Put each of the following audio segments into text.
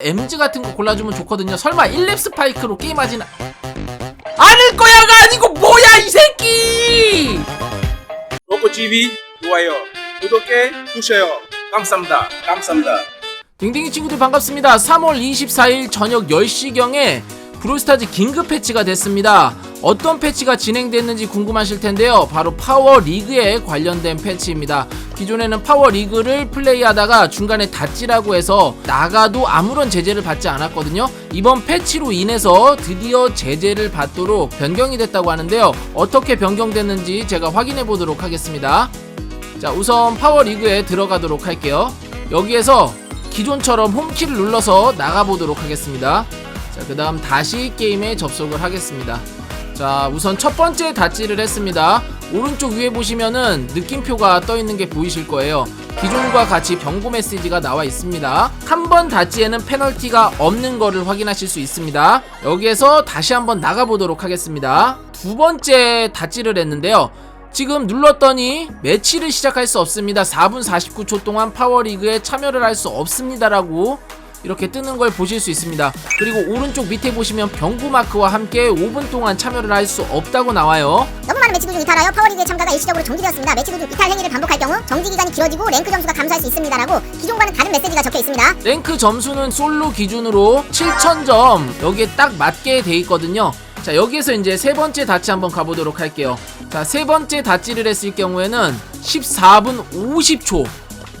MG 같은 거 골라주면 좋거든요. 설마 1렙 스파이크로 게임하진 않을 거야가 아니고 뭐야 이 새끼! 로코 TV 좋아요 구독해 주세요 감사합니다 감사합니다 딩딩이 친구들 반갑습니다. 3월 24일 저녁 10시경에 브롤스타즈 긴급 패치가 됐습니다. 어떤 패치가 진행됐는지 궁금하실 텐데요. 바로 파워 리그에 관련된 패치입니다. 기존에는 파워 리그를 플레이하다가 중간에 다찌라고 해서 나가도 아무런 제재를 받지 않았거든요. 이번 패치로 인해서 드디어 제재를 받도록 변경이 됐다고 하는데요. 어떻게 변경됐는지 제가 확인해 보도록 하겠습니다. 자, 우선 파워 리그에 들어가도록 할게요. 여기에서 기존처럼 홈키를 눌러서 나가보도록 하겠습니다. 자, 그 다음 다시 게임에 접속을 하겠습니다. 자, 우선 첫 번째 다찌를 했습니다. 오른쪽 위에 보시면은 느낌표가 떠 있는 게 보이실 거예요. 기존과 같이 경고 메시지가 나와 있습니다. 한번 다찌에는 페널티가 없는 거를 확인하실 수 있습니다. 여기에서 다시 한번 나가보도록 하겠습니다. 두 번째 다찌를 했는데요. 지금 눌렀더니 매치를 시작할 수 없습니다. 4분 49초 동안 파워리그에 참여를 할 수 없습니다라고 이렇게 뜨는 걸 보실 수 있습니다. 그리고 오른쪽 밑에 보시면 병구 마크와 함께 5분 동안 참여를 할 수 없다고 나와요. 너무 많은 매치 도중 이탈하여 파워리그의 참가가 일시적으로 정지되었습니다. 매치 도중 이탈 행위를 반복할 경우 정지 기간이 길어지고 랭크 점수가 감소할 수 있습니다 라고 기존과는 다른 메시지가 적혀 있습니다. 랭크 점수는 솔로 기준으로 7,000점 여기에 딱 맞게 돼 있거든요. 자 여기에서 이제 세 번째 다치 한번 가보도록 할게요. 자 세 번째 다치를 했을 경우에는 14분 50초.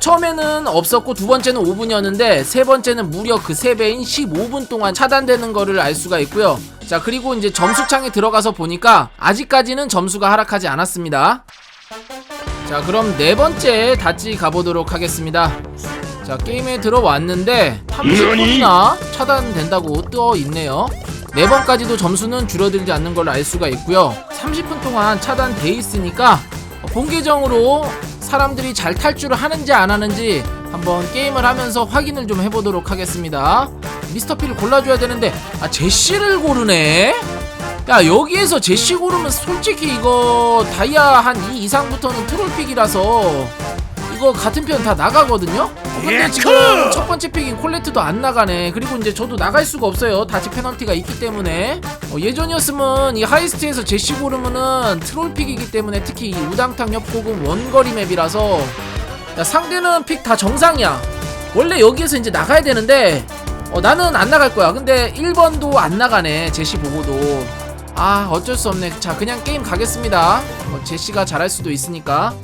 처음에는 없었고 두 번째는 5분이었는데 세 번째는 무려 그 3배인 15분 동안 차단되는 거를 알 수가 있고요. 자 그리고 이제 점수창에 들어가서 보니까 아직까지는 점수가 하락하지 않았습니다. 자 그럼 네 번째 다치 가보도록 하겠습니다. 자 게임에 들어왔는데 30분이나 차단된다고 떠 있네요. 네 번까지도 점수는 줄어들지 않는 걸로 알 수가 있고요. 30분 동안 차단돼 있으니까 본 계정으로 사람들이 잘 탈출을 하는지 안 하는지 한번 게임을 하면서 확인을 좀 해보도록 하겠습니다. 미스터 피를 골라줘야 되는데 아 제시를 고르네. 야 여기에서 제시 고르면 솔직히 이거 다이아 한 2 이상부터는 트롤픽이라서 이거 같은 편 다 나가거든요? 어, 근데 지금 첫 번째 픽인 콜레트도 안 나가네. 그리고 이제 저도 나갈 수가 없어요. 다치 페널티가 있기 때문에. 어, 예전이었으면 이 하이스트에서 제시 고르면은 트롤픽이기 때문에 특히 이 우당탕 협곡은 원거리 맵이라서. 야 상대는 픽 다 정상이야. 원래 여기에서 이제 나가야 되는데 어, 나는 안 나갈 거야. 근데 1번도 안 나가네 제시 보고도. 아 어쩔 수 없네. 자 그냥 게임 가겠습니다. 어, 제시가 잘할 수도 있으니까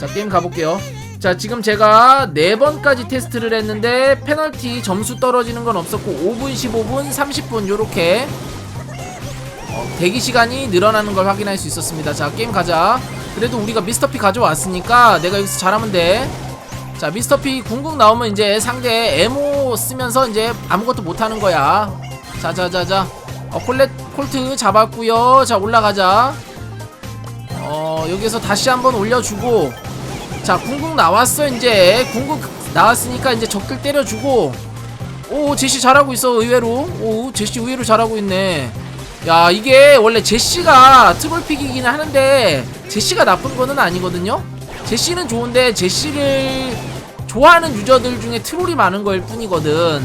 자 게임 가볼게요. 자 지금 제가 4번까지 테스트를 했는데 페널티 점수 떨어지는 건 없었고 5분 15분 30분 요렇게 어, 대기 시간이 늘어나는 걸 확인할 수 있었습니다. 자 게임 가자. 그래도 우리가 미스터피 가져왔으니까 내가 여기서 잘하면 돼자 미스터피 궁극 나오면 이제 상대 에모 쓰면서 이제 아무것도 못하는 거야. 자자자자. 어, 콜렛 콜트 잡았고요. 자 올라가자. 어 여기서 다시 한번 올려주고 자 궁극 나왔어 이제. 궁극 나왔으니까 이제 적들 때려주고. 오 제시 잘하고 있어 의외로. 오 제시 의외로 잘하고 있네. 야 이게 원래 제시가 트롤픽이긴 하는데 제시가 나쁜 거는 아니거든요. 제시는 좋은데 제시를 좋아하는 유저들 중에 트롤이 많은 거일 뿐이거든.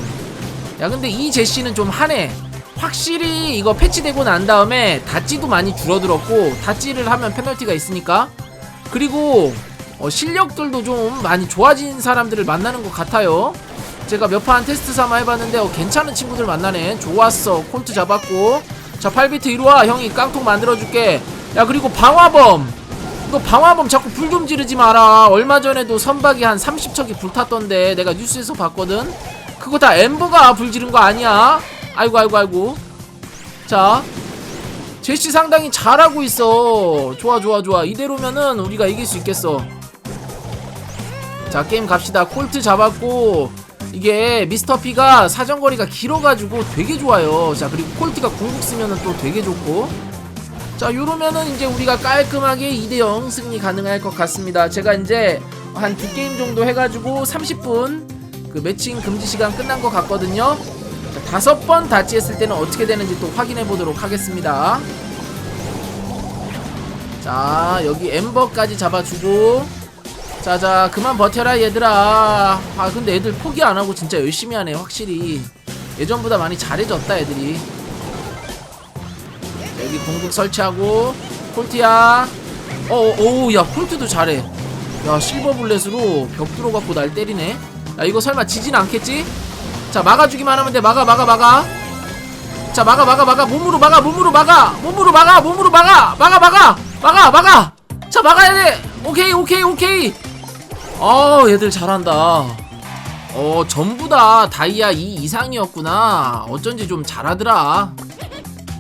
야 근데 이 제시는 좀 하네 확실히 이거 패치되고 난 다음에 다찌도 많이 줄어들었고 다찌를 하면 페널티가 있으니까. 그리고 어, 실력들도 좀 많이 좋아진 사람들을 만나는 것 같아요. 제가 몇 판 테스트 삼아 해봤는데 어, 괜찮은 친구들 만나네. 좋았어. 콜트 잡았고. 자 8비트 이리와. 형이 깡통 만들어줄게. 야 그리고 방화범. 이거 방화범 자꾸 불 좀 지르지 마라. 얼마 전에도 선박이 한 30척이 불탔던데 내가 뉴스에서 봤거든. 그거 다 엠버가 불 지른 거 아니야? 아이고 아이고 아이고. 자 제시 상당히 잘하고 있어. 좋아 좋아 좋아. 이대로면은 우리가 이길 수 있겠어 자 게임 갑시다. 콜트 잡았고 이게 미스터 피가 사정거리가 길어가지고 되게 좋아요. 자 그리고 콜트가 궁극 쓰면은 또 되게 좋고. 자 요러면은 이제 우리가 깔끔하게 2대0 승리 가능할 것 같습니다. 제가 이제 한 두 게임 정도 해가지고 30분 그 매칭 금지 시간 끝난 것 같거든요. 자, 다섯 번 다치 했을 때는 어떻게 되는지 또 확인해 보도록 하겠습니다. 자 여기 엠버까지 잡아주고 자자 그만 버텨라 얘들아. 아 근데 애들 포기 안 하고 진짜 열심히 하네 확실히. 예전보다 많이 잘해졌다 애들이. 여기 공격 설치하고 콜트야. 어오야 콜트도 잘해. 야 실버 블렛으로 벽 들어갖고 날 때리네. 야 이거 설마 지진 않겠지? 자 막아주기만 하면 돼. 막아 막아 막아. 자 막아 막아 막아. 몸으로 막아 몸으로 막아. 몸으로 막아 몸으로 막아. 막아 막아. 막아 막아. 자 막아야 돼. 오케이 오케이 오케이 어 얘들 잘한다. 어 전부 다 다이아 2 이상이었구나. 어쩐지 좀 잘하더라.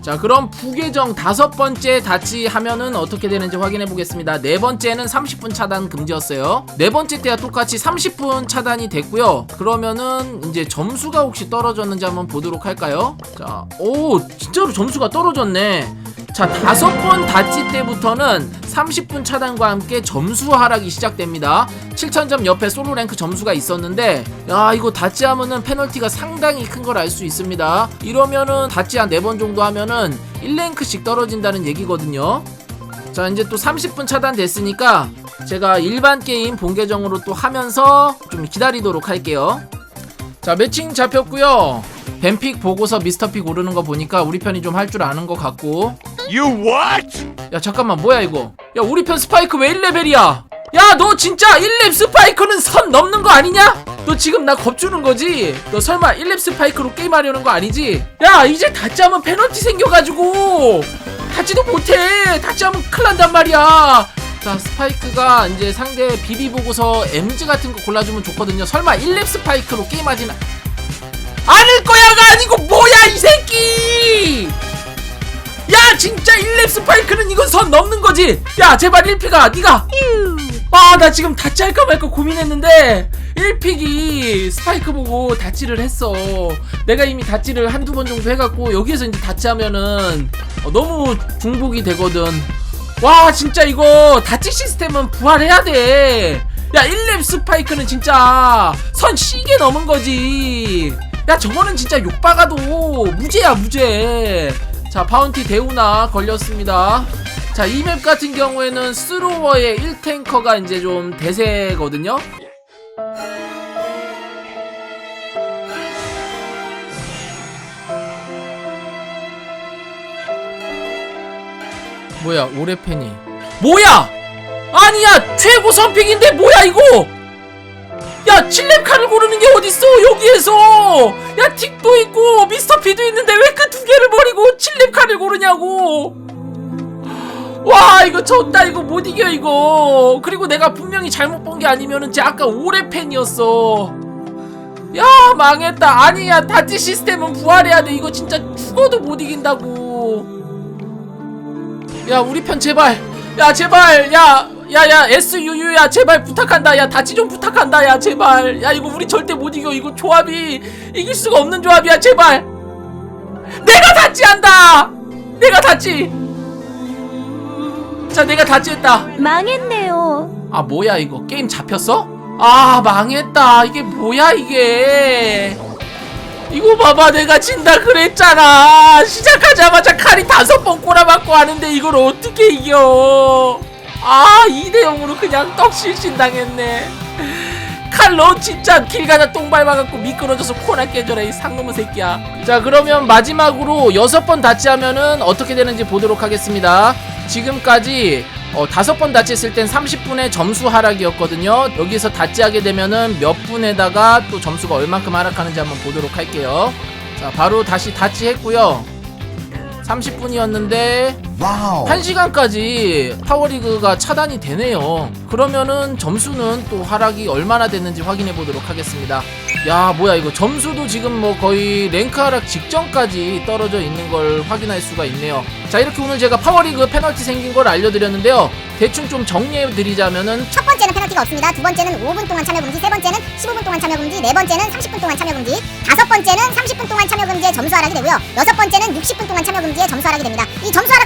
자 그럼 부계정 다섯 번째 다치 하면은 어떻게 되는지 확인해 보겠습니다. 네 번째는 30분 차단 금지였어요. 네 번째 때와 똑같이 30분 차단이 됐고요. 그러면은 이제 점수가 혹시 떨어졌는지 한번 보도록 할까요? 자 오 진짜로 점수가 떨어졌네 자 다섯 번 다치 때부터는 30분 차단과 함께 점수 하락이 시작됩니다. 7000점 옆에 솔로 랭크 점수가 있었는데 야 이거 다치 하면은 페널티가 상당히 큰 걸 알 수 있습니다. 이러면은 다치 한 4번 정도 하면은 1랭크씩 떨어진다는 얘기거든요. 자 이제 또 30분 차단됐으니까 제가 일반 게임 본계정으로 또 하면서 좀 기다리도록 할게요. 자 매칭 잡혔고요. 뱀픽 보고서 미스터픽 오르는 거 보니까 우리 편이 좀 할 줄 아는 것 같고 You what? 야 잠깐만 뭐야 이거 야 우리 편 스파이크 왜 1레벨이야 야 너 진짜 1렙 스파이크는 선 넘는 거 아니냐? 너 지금 나 겁주는 거지? 너 설마 1렙 스파이크로 게임하려는 거 아니지? 야 이제 다짜면 페널티 생겨가지고 다지도 못해 다짜면 큰일 난단 말이야 자 스파이크가 이제 상대 비비 보고서 MG 같은 거 골라주면 좋거든요 설마 1렙 스파이크로 게임하진 않을 거야가 아니고 뭐야 이 새끼 야 진짜 1렙 스파이크는 이건 선 넘는 거지. 야 제발 1피가 니가. 아 나 지금 다치 할까 말까 고민했는데 1픽이 스파이크 보고 다치를 했어. 내가 이미 다치를 한두 번 정도 해갖고 여기에서 이제 다치하면은 어, 너무 중복이 되거든. 와 진짜 이거 다치 시스템은 부활해야 돼야 1렙 스파이크는 진짜 선 시계 넘은 거지. 야 저거는 진짜 욕박아도 무죄야 무죄 자 파운티 대우나 걸렸습니다. 자 이 맵 같은 경우에는 스로워의 1탱커가 이제 좀 대세거든요. 뭐야 오레페니 뭐야! 아니야! 최고 선픽인데 뭐야 이거 야 칠렙 칼을 고르는 게 어딨어 여기에서? 야 틱도 있고 미스터 피도 있는데 왜 그 두 개를 버리고 칠렙 칼을 고르냐고? 와 이거 졌다 이거 못 이겨 이거. 그리고 내가 분명히 잘못 본 게 아니면은 쟤 아까 오래 팬이었어. 야 망했다. 아니야 다치 시스템은 부활해야 돼. 이거 진짜 죽어도 못 이긴다고. 야 우리 편 제발. 야 제발. 야 야야 SUU야 제발 부탁한다. 야 다치 좀 부탁한다. 야 제발. 야 이거 우리 절대 못 이겨. 이거 조합이 이길 수가 없는 조합이야 제발. 내가 다치한다. 내가 다치 자 내가 다치했다. 망했네요. 아 뭐야 이거? 게임 잡혔어? 아 망했다. 이게 뭐야 이게? 이거 봐봐 내가 진다 그랬잖아. 시작하자마자 칼이 다섯 번 꼬라박고 하는데 이걸 어떻게 이겨 아 2대0으로 그냥 떡실신 당했네. 칼로 진짜 길 가다 똥 밟아갖고 미끄러져서 코나 깨져라 이 상놈의 새끼야. 자 그러면 마지막으로 여섯 번 다치하면은 어떻게 되는지 보도록 하겠습니다. 지금까지 어, 다섯 번 다치했을 땐 30분의 점수 하락이었거든요. 여기서 다치하게 되면은 몇 분에다가 또 점수가 얼만큼 하락하는지 한번 보도록 할게요. 자 바로 다시 다치했고요 30분이었는데 1시간까지 파워리그가 차단이 되네요. 그러면은 점수는 또 하락이 얼마나 됐는지 확인해 보도록 하겠습니다. 야, 뭐야 이거 점수도 지금 뭐 거의 랭크 하락 직전까지 떨어져 있는 걸 확인할 수가 있네요. 자, 이렇게 오늘 제가 파워리그 페널티 생긴 걸 알려드렸는데요. 대충 좀 정리해 드리자면은 첫 번째는 페널티가 없습니다. 두 번째는 5분 동안 참여 금지, 세 번째는 15분 동안 참여 금지, 네 번째는 30분 동안 참여 금지, 다섯 번째는 30분 동안 참여 금지에 점수 하락이 되고요. 여섯 번째는 60분 동안 참여 금지에 점수 하락이 됩니다. 이 점수 하락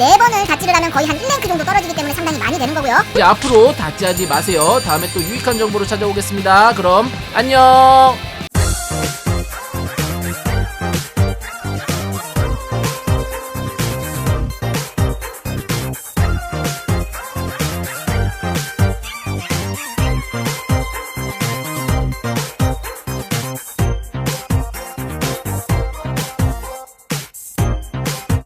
네 번을 다치를 하면 거의 한 1랭크 정도 떨어지기 때문에 상당히 많이 되는 거고요. 이제 앞으로 다치하지 마세요. 다음에 또 유익한 정보로 찾아오겠습니다. 그럼 안녕.